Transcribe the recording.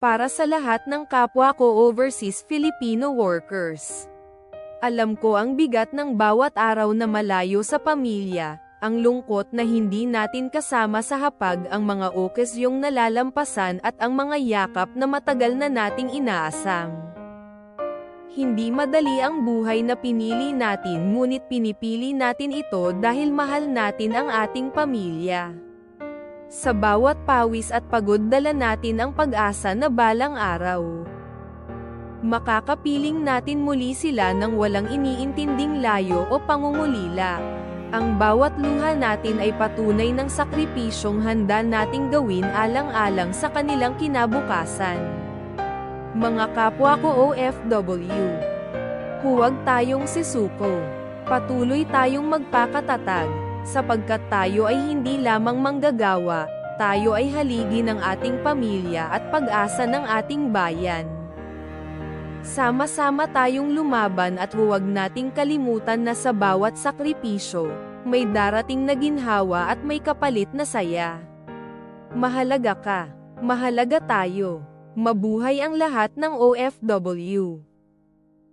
Para sa lahat ng kapwa ko overseas Filipino workers. Alam ko ang bigat ng bawat araw na malayo sa pamilya, ang lungkot na hindi natin kasama sa hapag ang mga okasyong nalalampasan at ang mga yakap na matagal na nating inaasam. Hindi madali ang buhay na pinili natin ngunit pinipili natin ito dahil mahal natin ang ating pamilya. Sa bawat pawis at pagod dala natin ang pag-asa na balang araw. Makakapiling natin muli sila ng walang iniintinding layo o pangungulila. Ang bawat luha natin ay patunay ng sakripisyong handa nating gawin alang-alang sa kanilang kinabukasan. Mga kapwa ko OFW. Huwag tayong sisuko. Patuloy tayong magpakatatag, sapagkat tayo ay hindi lamang manggagawa, tayo ay haligi ng ating pamilya at pag-asa ng ating bayan. Sama-sama tayong lumaban at huwag nating kalimutan na sa bawat sakripisyo, may darating na ginhawa at may kapalit na saya. Mahalaga ka. Mahalaga tayo. Mabuhay ang lahat ng OFW.